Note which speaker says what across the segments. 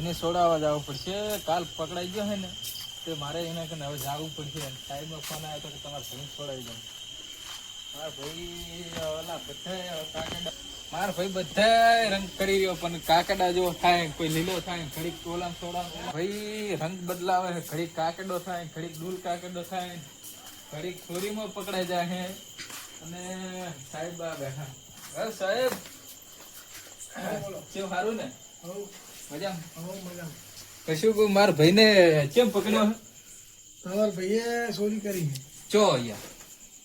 Speaker 1: એને છોડાવવા જવું પડશે. કાલ પકડાઈ ગયો હે ને, તે મારે એને કે હવે જવું પડશે. ટાઈમનો ફોન આવ્યો તો તમારે ભાઈ છોડાવી દઉં. મારા ભાઈ ઓલા બધા કાકડા મારા ભાઈ બધા રંગ કરી રહ્યો, પણ કાકડા જો થાય, કોઈ લીલો થાય, ઘડીક ઓલા છોડા ભાઈ રંગ બદલાવે ઘડીક કાકડો થાય, ઘડીક ડૂલ કાકડો થાય, ઘડીક ચોરીમાં પકડાઈ જાય હે અને સાહેબ આવે હા, સાહેબ. કેવું સારું ને? મજામાં? કશું મારા ભાઈને કેમ પકડ્યો?
Speaker 2: તમારા ભાઈએ ચોરી કરી
Speaker 1: ચો યાર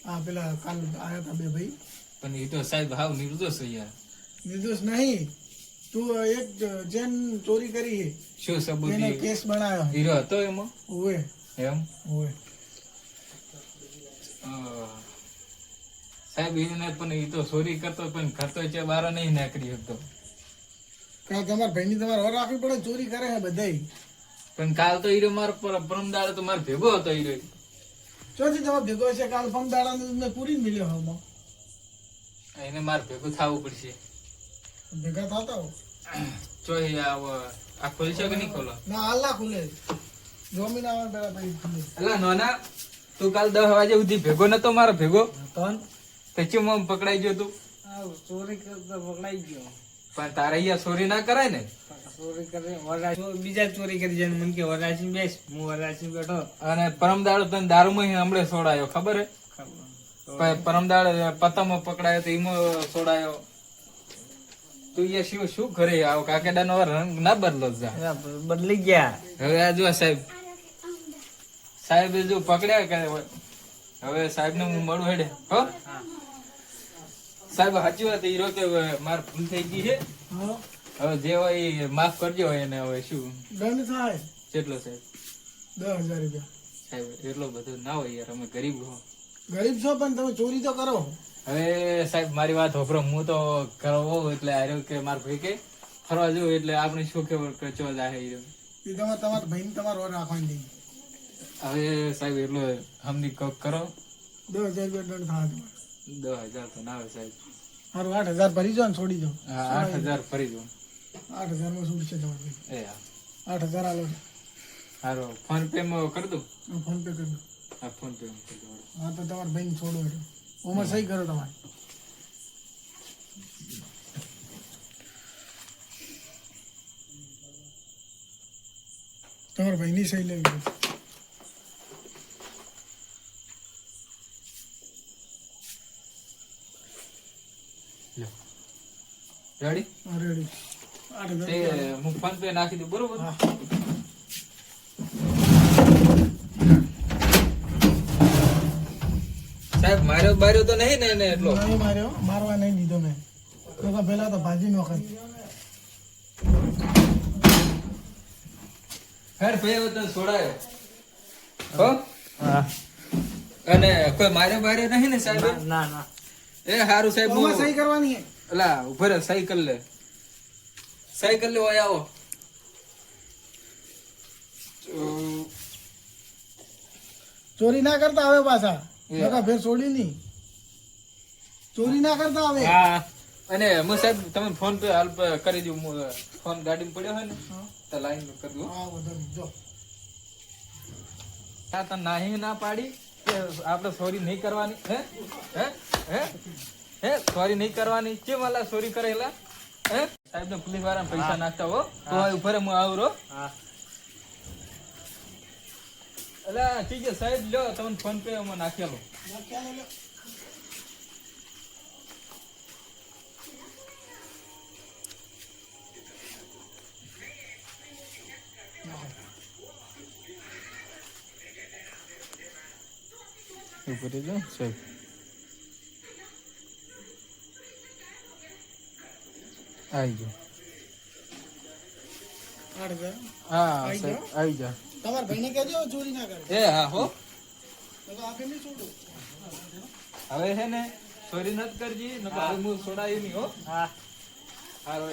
Speaker 2: હા પેલા કાલ આવ્યા હતા બે ભાઈ.
Speaker 1: પણ એ તો સાહેબ હાવ નિર્દોષ યાર.
Speaker 2: નિર્દોષ નહીં. તું એક જેન ચોરી કરી
Speaker 1: શું સબૂત
Speaker 2: એનો કેસ બનાવ્યો
Speaker 1: હીરો હતો એમાં?
Speaker 2: ઓવે.
Speaker 1: એમ?
Speaker 2: ઓવે.
Speaker 1: સાહેબ એને પણ એ તો ચોરી કરતો પણ કરતો છે બારો નહીં નાખરી શકતો.
Speaker 2: કારણ કે તમારા ભાઈની તમારે ઓર રાખવી પડે ચોરી કરે છે બધાય.
Speaker 1: પણ કાલ તો હીરો મારો પર- પરમ દાડે તો મારો ભેગો હતો હીરો.
Speaker 2: ચોથી તમારે ભેગો છે કાલ પરમદાડા ને તમને પૂરી મળ્યો હમ
Speaker 1: એને મારે ભેગું થવું પડશે.
Speaker 2: ભેગા થતા હો.
Speaker 1: જો આ ખોલશે કે નહીં ખોલો?
Speaker 2: ના આલા ખુલે. જોમીન આવે પેલા ભાઈ ખુલે.
Speaker 1: અલા નોના તું કાલ દસ વાગે સુધી ભેગો નતો મારો ભેગો?
Speaker 2: તન
Speaker 1: પછી મમ પકડાઈ ગયો તું.
Speaker 2: ચોરી કરતા પકડાઈ ગયો.
Speaker 1: પણ તારે અહીંયા ચોરી ના કરાય ને?
Speaker 2: ચોરી કરી વરાસી બીજા ચોરી કરી જાય મને કે વરાસી બેસ હું વરાસી બેઠો.
Speaker 1: અને પરમ દાડો તને દારૂમાં હમણે છોડાયો ખબર હે? પરમ દાડે પતંગમાં પકડાયો તો એમાં છોડાયો તું એ શું શું કરે? આવો કાકેડા નો રંગ ના બદલો જા
Speaker 2: બદલી ગયા.
Speaker 1: હવે આ જો સાહેબ. સાહેબ જો પકડ્યા કરે હવે? સાહેબ ને હું મળું હેડે હો. સાહેબ સાચી વાત હીરો કે માર ભૂલ થઈ ગઈ છે. હવે જે હોય માફ કરજો એને હવે શું.
Speaker 2: દંડ થાય.
Speaker 1: કેટલો સાહેબ.
Speaker 2: દસ હજાર રૂપિયા.
Speaker 1: સાહેબ એટલો બધો ના હોય યાર અમે ગરીબ હો.
Speaker 2: ગરીબ છો પણ તમે ચોરી તો કરો.
Speaker 1: હવે સાહેબ મારી વાત હોભરો હું તો કરવો એટલે આર્યો કે માર ભાઈ કે ફરવા જવું એટલે આપણે શું ખબર કે ચો જાહે હીરો
Speaker 2: એ તમારે તમારા ભાઈને તમારો ઓર રાખવાની
Speaker 1: હવે સાહેબ એટલો હમની કોક કરો.
Speaker 2: દસ હજાર રૂપિયા દંડ થાય
Speaker 1: દસ હજાર તો ના આવે સાહેબ
Speaker 2: મારું આઠ હજાર ભરી જાઓ ને છોડી દો.
Speaker 1: હા, આઠ હજાર ફરી દો
Speaker 2: આઠ હજારમાં છૂટશે તમારે.
Speaker 1: એ હા.
Speaker 2: આઠ હજાર આલો.
Speaker 1: સારો ફોન પે માં કરી
Speaker 2: દો ફોન પે કરી દો.
Speaker 1: હા ફોન પે કરી દઉં.
Speaker 2: હા તો તમારા ભાઈને છોડો ઓમાં સહી કરો તમારે. તમારા ભાઈની સહી લેવી
Speaker 1: રેડી
Speaker 2: રેડી
Speaker 1: તે હું ફોન પે નાખી દઉં બરોબર? સાહેબ માર્યો બાર્યો તો નહીં ને એને એટલો?
Speaker 2: નહીં માર્યો મારવા નહીં દીધો મેં. તો તો પેલા તો ભાજી નોખાય
Speaker 1: હેડ ભાઈ તને છોડાયો. હો.
Speaker 2: હા?
Speaker 1: અને કોઈ માર્યો બાર્યો નહીં ને સાહેબ?
Speaker 2: ના ના
Speaker 1: એ સારું સાહેબ
Speaker 2: સહી કરવાની છે
Speaker 1: અલા ઊભો રહે સાયકલ લે. સાયકલ લે ઓય આવો.
Speaker 2: ચોરી ના કરતા આવે પાછા.
Speaker 1: એ.
Speaker 2: ફેર છોડી નહીં ચોરી ના કરતા આવે.
Speaker 1: અને હું સાહેબ તમે ફોન પે હાલ કરી દઉં હું ફોન ગાડીમાં પડ્યો હોય ને તો લાઈન કરી દઉં
Speaker 2: હા બધો જો.
Speaker 1: હા તો નાહી ના પાડી કે આપણે સોરી નહીં કરવાની. હે? હે? હે? હે સોરી નહીં કરવાની. કેમ આલા સોરી કરેલા? હે? સાહેબ ને પોલીસવાળા પૈસા નાખતા હો. તો આ ઉપર હું આવું રો અલા ઠીક છે સાહેબ લ્યો તમને ફોન પે માં નાખેલો. ઉપર જો સાહેબ. આવી ગયો હા
Speaker 2: આવી
Speaker 1: જા
Speaker 2: તમારા ભાઈને કહેજો ચોરી ના કરે.
Speaker 1: એ હા હો. હવે હે ને ચોરી નત કરજી નકર હવે હું છોડાયું નહીં હો.
Speaker 2: હા.
Speaker 1: હારો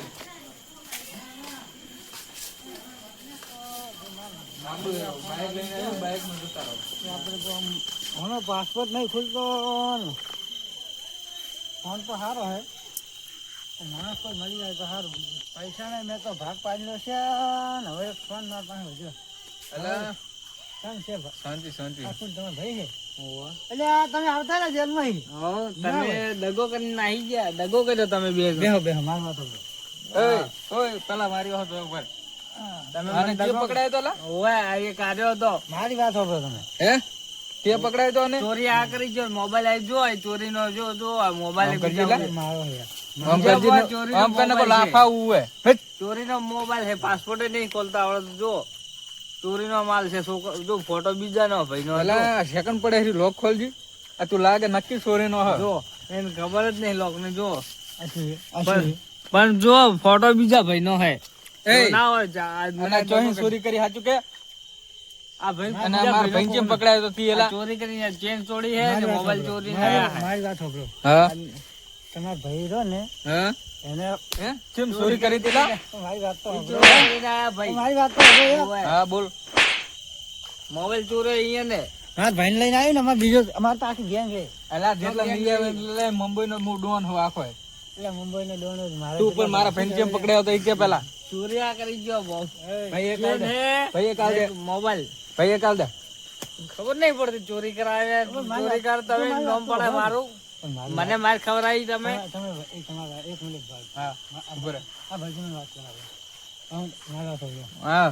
Speaker 2: પાસપોર્ટ નહીં ખુલતો ફોન તો સારો હે.
Speaker 3: માણસ કોઈ મળી જાય તો સારું. પૈસા ને મેં તો ભાગ પાડ્યો છે ને હવે ફોન મારા પાસે વધ્યો કેમ છે
Speaker 1: શાંતિ શાંતિ.
Speaker 3: કોણ ભાઈ છે? એટલે તમે આવતા ને જેલમાં
Speaker 4: તમે દગો કરીને નાહી ગયા. દગો કર્યો તમે બે
Speaker 3: બેહો બેહો મારી વાતો
Speaker 1: ઓય ઓય પેલા મારી વાત ઉપર. તમે મને તે પકડાયો તો લા
Speaker 4: હતો.
Speaker 3: મારી વાત તમે.
Speaker 1: હે? તે પકડાયો તો ને
Speaker 4: ચોરી આ કરી જો મોબાઈલ આવી જો ચોરી નો જો જો મોબાઈલ બીજા બીજા
Speaker 1: ને,
Speaker 4: મોબાઈલ છે. પાસપોર્ટ નહીં ખોલતા જો. ચોરીનો માલ છે જો ફોટો બીજાનો ભાઈનો હતો.
Speaker 1: અલા સેકન્ડ પડે હરી લોક ખોલજી. આ તું લાગે નક્કી ચોરી નો હ.
Speaker 4: જો એને ખબર જ નહીં લોક ને જો. પણ જો ફોટો બીજા ભાઈનો હે.
Speaker 1: એ
Speaker 4: ના હોય
Speaker 1: ચોરી કરી સાચું કે?
Speaker 4: આ ભાઈ
Speaker 1: અને
Speaker 4: બીજા
Speaker 1: માર ભાઈ જેમ પકડાયો તો તી એલા.
Speaker 4: ચોરી કરી ચેન ચોરી હે ને મોબાઈલ ચોરી
Speaker 3: મારી વાત સાંભળો.
Speaker 1: હા?
Speaker 3: તમારા ભાઈ રહ્યો ને એને
Speaker 1: હે? કેમ ચોરી કરી દીધા?
Speaker 3: મારી વાત તો
Speaker 4: ભાઈ.
Speaker 3: મારી વાત તો.
Speaker 1: હા બોલ.
Speaker 4: મોબાઈલ ચોરે અહીંયા ને.
Speaker 3: હા ભાઈ લઈને આવ્યો ને અમાર બીજો અમાર તો આખી ગેંગ છે
Speaker 1: અલા જેટલા મીડિયા એટલે મુંબઈ નો હું ડોન હો આખો.
Speaker 3: એટલે મુંબઈ નો ડોન જ મારે
Speaker 1: તું પણ મારા ફ્રેન્ડ કેમ પકડાયો તો એ કે પેલા
Speaker 4: ચોરી આ કરી ગયો બહુ.
Speaker 1: ભાઈ એક
Speaker 4: હે
Speaker 1: ભાઈ એક આલ દે.
Speaker 4: મોબાઈલ.
Speaker 1: ભાઈ એક આલ દે.
Speaker 4: ખબર નહીં પડતી ચોરી કરાવે ચોરી કર તમે નામ પડે મારી. મને માર ખબર આવી તમે
Speaker 3: તમે એક તમારા એક મિનિટ ભાઈ
Speaker 1: હા.
Speaker 3: આ ભાઈ વાત કરાવો. હા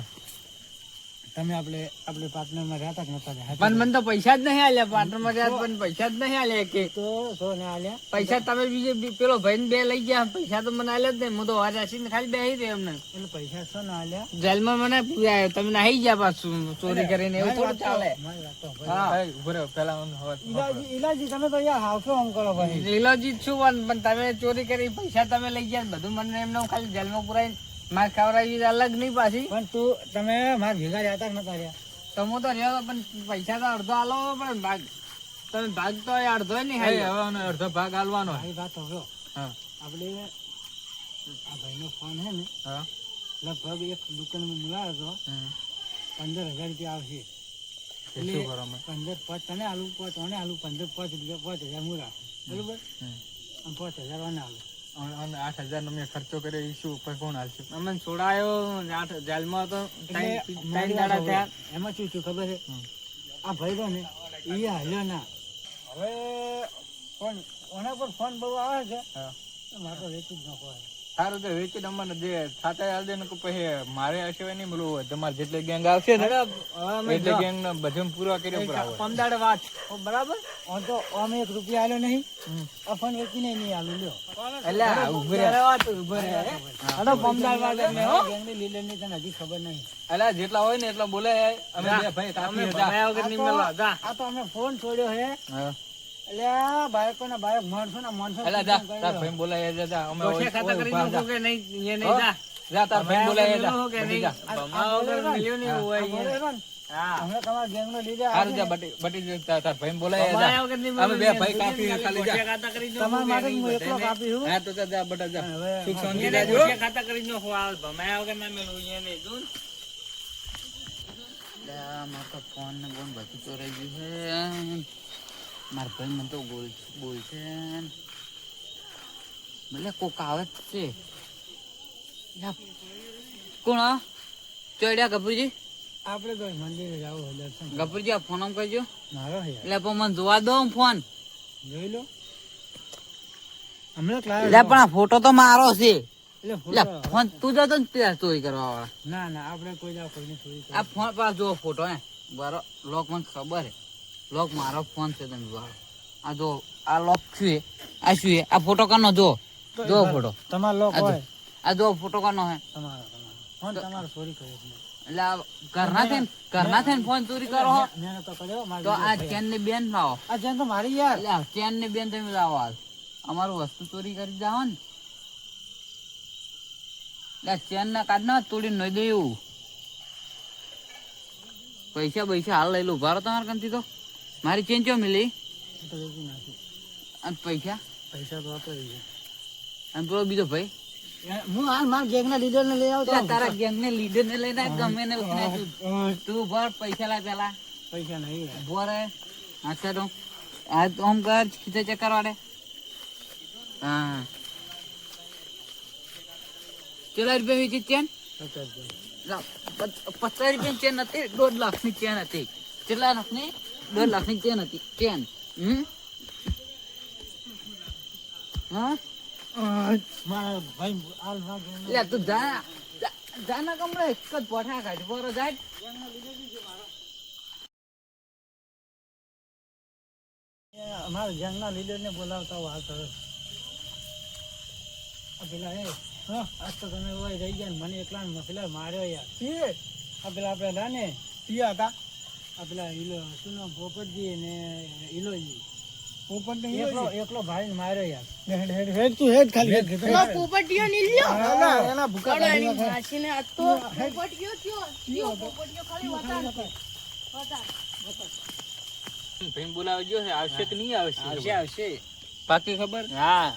Speaker 3: તમે આપણે આપણે પાર્ટનરમાં રહેતા કે નતા
Speaker 4: પણ મને તો પૈસા જ નહીં આલ્યા પાર્ટનરમાં રહ્યા પણ પૈસા જ નહીં આલ્યા કે
Speaker 3: તો સો ને આલ્યા?
Speaker 4: પૈસા તમે બીજે પેલો ભાઈ બે લઈ ગયા પૈસા તો મને આલ્યા જ નહીં. હું તો વાર આસીને ખાલી બેહી રહ્યો એમને.
Speaker 3: એટલે પૈસા સો ને આલ્યા?
Speaker 4: જેલમાં મને પૂર્યા તમે નાહી ગયા પાછું ચોરી કરીને એવું થોડું ચાલે. હા.
Speaker 1: પેલા ઇલાજી હવા-
Speaker 3: ઈલાજી ઈલાજી તમે તો યાર હાવશો આમ કરો ભાઈ.
Speaker 4: ઇલાજી જ છું પણ તમે ચોરી કરી પૈસા તમે લઈ ગયા બધું મને એમને ખાલી જેલમાં પુરાઈ મારે ખવડાવી અલગ નહીં પાછી.
Speaker 3: પણ તું તમે માર ભેગા રહેતા કે નતા રહ્યા?
Speaker 4: તો તો રહ્યો પણ પૈસા તો અડધો આલો પણ ભાગ તમે ભાગ તો અડધો નહીં
Speaker 1: એ હવે અડધો ભાગ આલવાનો હે.
Speaker 3: મારી વાત હવે
Speaker 1: હા.
Speaker 3: આપણે આ ભાઈનો ફોન છે ને
Speaker 1: હા.
Speaker 3: લગભગ એક દુકાનમાં બોલાવ્યો હતો. પંદર હજાર રૂપિયા આવશે.
Speaker 1: એ?
Speaker 3: પંદર પાંચ તને આલુ પાંચ તને આલુ પંદર પાંચ રૂપિયા પાંચ હજાર હું રાખું. બરોબર? પાંચ હજાર મને આલુ.
Speaker 1: અને- આઠ હજાર નો મેં ખર્ચો કર્યો એ શું ઉપર કોણ હાલશે?
Speaker 4: અમે છોડાયો આઠ જેલમાં તો ત્રણ દાડા થયા.
Speaker 3: એમાં શું શું ખબર છે? આ ભાઈ તો ને એ હાલ્યો ના. હવે ફોન ઓના પર ફોન બહુ આવે છે.
Speaker 1: મારો
Speaker 3: તો મારે તો જ ન હવે.
Speaker 1: સારું તો વેચી અમને જે ખાતા હાલ ને પછી મારે હશે નહીં બોલું તમારે જેટલી ગેંગ આવશે ને
Speaker 4: અરે, હવે અમે
Speaker 1: એટલે ગેંગ ને બધું પૂરા કર્યો બરાબર
Speaker 4: પમદાડે વાત. બરાબર?
Speaker 3: આમ તો આમ એક રૂપિયા આલ્યો નહીં. અફન વેચી નહીં નહીં આલ્યો લ્યો.
Speaker 1: એટલે આ
Speaker 4: ઊભી વાત ઊભો રહે અરે પમદાડ વાત ને હો.
Speaker 3: ગેંગની ની તને હજી ખબર નહીં.
Speaker 1: એટલે જેટલા હોય ને એટલા બોલે અમે બે ભાઈ કાપી હતા
Speaker 4: ભમાયા વગર નહીં મળવા, જા.
Speaker 3: આ તો અમે ફોન છોડ્યો હે.
Speaker 5: ફોન ને બોન બધું ચોરાઈ ગયું છે. મારા ભાઈ મને તો બોલ બોલશે ભલે કોક આવે જ છે. કોણ ચડ્યા ચોડ્યા
Speaker 3: આપણે તો મંદિરે જવું દર્શન
Speaker 5: ગપુરજી આ ફોન આમ કરજો.
Speaker 3: મારો
Speaker 5: એટલે પણ મને જોવા દો ફોન
Speaker 3: જોઈ લો.
Speaker 5: એટલે પણ આ ફોટો તો મારો છે.
Speaker 3: એટલે
Speaker 5: ફોન તું જતો ને ચોરી કરવા વાળા.
Speaker 3: ના ના આપણે કોઈ
Speaker 5: આ ફોન પાસે જો ફોટો હે. બરો લોક મને ખબર હે લોક મારો ફોન છે તમે જોવા. આ જો આ લોક છે? આ શું હે આ ફોટો કાનો જો. જો ફોટો
Speaker 3: તમારો લોક. હોય.
Speaker 5: આ જો ફોટો કાનો હે.
Speaker 3: તમારો ફોન તમારો ચોરી કર્યો
Speaker 5: એટલે ઘરના થઈને ઘરના થઈને ફોન ચોરી કરો
Speaker 3: તો
Speaker 5: આ ચેનની બેન લાવો.
Speaker 3: આ ચેન તો મારી યાર.
Speaker 5: એટલે ચેનની બેન તમે લાવો હાલ. અમારું વસ્તુ ચોરી કરી જાઓ ને. એટલે ચેન ના કાઢ ના તોડી નહીં દેવું પૈસા પૈસા હાલ લઈ લો. ભારો તમારે કંથી તો. મારી ચેન ચો મિલી? અને પૈસા?
Speaker 3: પૈસા તો વાપરી ગયા
Speaker 5: અને પેલો બીજો ભાઈ.
Speaker 3: હું હાલ ના લીડર ને લઈ આવતો
Speaker 5: તારા ગેંગ ને લીડર ને લઈને ગમે ને તું ભર પૈસા લાય પેલા.
Speaker 3: પૈસા નહીં.
Speaker 5: ઊભો રહે તો. આ આમ કર ખીચે ચક્કર વાળે. હા. કેટલા રૂપિયા વેચી ચેન? પચાસ રૂપિયા. પચાસ રૂપિયા ચેન હતી દોઢ લાખની ચેન હતી. કેટલા લાખની દોઢ લાખની ચેન હતી. ચેન હમ? હા?
Speaker 3: મારા ભાઈ હાલ વાગે
Speaker 5: લે તું જા. જા- જા કમરે. એક જ પોઠા કાઢ બોરો જાય.
Speaker 3: અમારા ગેંગના લીડરને બોલાવતા વાત હવે આ પેલા એ આજ તો તમે રહી ગયા મને એકલા પેલા માર્યો યાર. આ પેલા આપણે હતા ને પિયા હતા. આ ઈલો શું નામ પોપટજી ને ઈલોજી પોપટ એકલો એકલો ભાઈ માર્યો યાર. હેડ હેડ તું હેડ ખાલી.
Speaker 6: એમાં પોપટીઓ નીલ્યો?
Speaker 3: એના એના ભૂકા
Speaker 6: કડો એની માસીને આ તો પોપટીઓ થયો થયો પોપટીઓ ખાલી વતાડ વતાડ
Speaker 1: ભાઈ બોલાવજો હે આવશે કે નહીં આવશે?
Speaker 4: આવશે આવશે.
Speaker 1: પાકી ખબર?
Speaker 4: હા.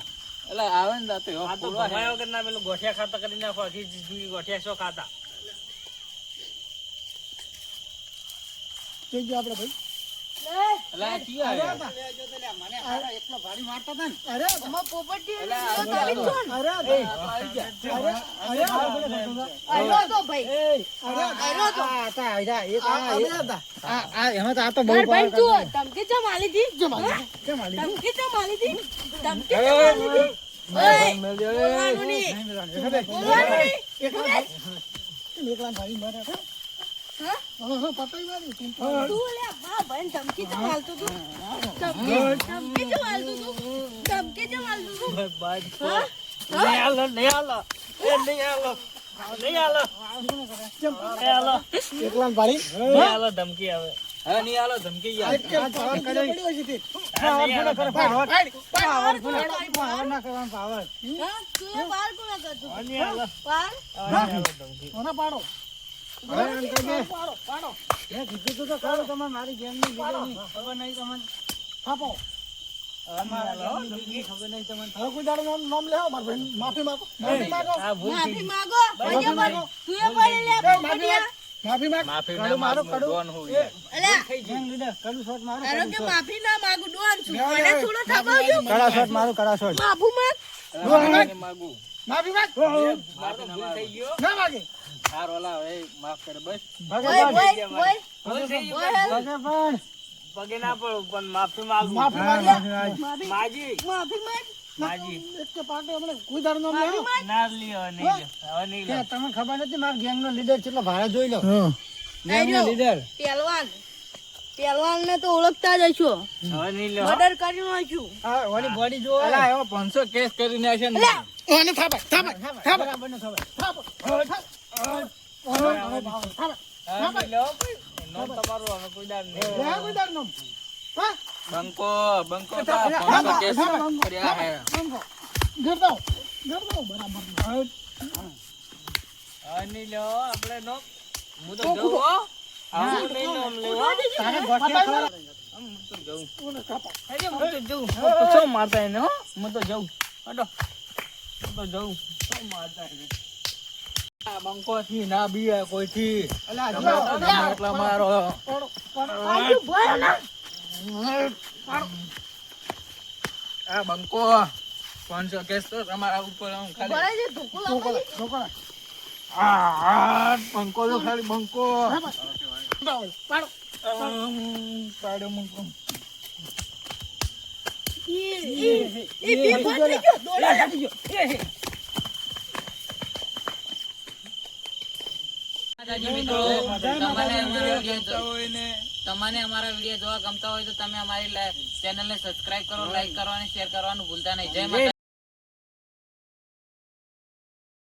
Speaker 1: એટલે આવે ને તો
Speaker 4: આ તો ભમાયો કે ના પેલું ગોઠિયા ખાતા કરી નાખો આખી જિંદગી ગોઠિયા શો ખાતા
Speaker 3: આપણે ભાઈ
Speaker 1: એટલે આ ચિયા આવ્યા?
Speaker 3: એકલો ભાડી મારતા હતા ને
Speaker 6: અરે એમાં પોપટીઓ નીલ્યો તારી ચોન
Speaker 3: અરે અરે અરે
Speaker 6: આયો તો ભાઈ આયો તો માર ભાઈ તું ધમકી આલી? તું હા?
Speaker 4: આવે
Speaker 1: હવે નહીં આલો ધમકી યાર
Speaker 6: તું કરતું?
Speaker 4: નહીં
Speaker 3: મારી ખબર નહીં તમને. માફી માંગો. માફી માંગો.
Speaker 4: આ ભૂલ થઈ
Speaker 6: માફી માંગો. તું એ પડી લે પોપટિયા.
Speaker 3: માફી માંગ.
Speaker 1: માફી
Speaker 3: કડું
Speaker 1: ના
Speaker 3: માગું
Speaker 1: મારું
Speaker 3: કડું.
Speaker 1: ડોન
Speaker 6: છું. મને થોડો થબાવજો
Speaker 3: કડા શોટ મારો કડા શોટ.
Speaker 6: માફું માંગ.
Speaker 1: માફી માંગ.
Speaker 3: માફી
Speaker 1: ના માંગુ.
Speaker 3: ના માગે.
Speaker 1: હાર ઓલા હવે માફ કરે બસ.
Speaker 3: ભાગે
Speaker 6: ઓય
Speaker 3: પણ
Speaker 6: ઓય ઓય.
Speaker 4: ભૂલ થઈ ગઈ
Speaker 6: ઓય
Speaker 3: ભાગે પણ
Speaker 4: પગે ના પડું પણ માફી માંગુ.
Speaker 3: માફી માંગ.
Speaker 4: માજી.
Speaker 6: માફી માંગ.
Speaker 4: માજી.
Speaker 3: એક પાટે હમણાં કોઈ દાડો નામ લેવો
Speaker 4: ના લ્યો નહીં હવે નહીં લ્યો.
Speaker 3: તમને ખબર નથી મારા ગેંગ નો લીડર કેટલો ભારે જોઈ લો. ગેંગ નો લીડર.
Speaker 6: પહેલવાન. પહેલવાન ને તો ઓળખતા જ હશો.
Speaker 4: હવે નહીં લ્યો.
Speaker 6: મર્ડર કરી નાખ્યું
Speaker 3: હા ઓલી બોડી જો
Speaker 1: અલા એવો 500 કેસ કરીને આવશે ને.
Speaker 3: ઓને થાપા બરાબર ને થાપા.
Speaker 1: બંકો બંકો તા 500 કેસ કર્યા હે
Speaker 3: ઘર દો ઘર દો બરાબર
Speaker 4: હવે નહીં લ્યો. આપણે નોમ. હું તો જઉં હો. આવું નહીં નોમ લેવો.
Speaker 3: તારે ગોઠિયા ખવડાવ.
Speaker 4: અરે હું તો જઉં. હું તો જઉં. હું મારતા?
Speaker 1: આ બંકો થી ના બીએ કોઈ થી એટલા મારો આ બંકો 500 કેસ તો તમારા ઉપર હું ખાલી બંકો તો ખાલી બંકો
Speaker 3: પાડો
Speaker 6: ઈ ઈ ઈ
Speaker 5: મિત્રો તમને અમારા વીડિયો જો-
Speaker 1: હોય ને
Speaker 5: તમને અમારા વીડિયો જોવા ગમતા હોય તો તમે અમારી ચેનલ ને સબસ્ક્રાઇબ કરો લાઈક કરો અને શેર કરવાનું ભૂલતા નહીં. જય માતા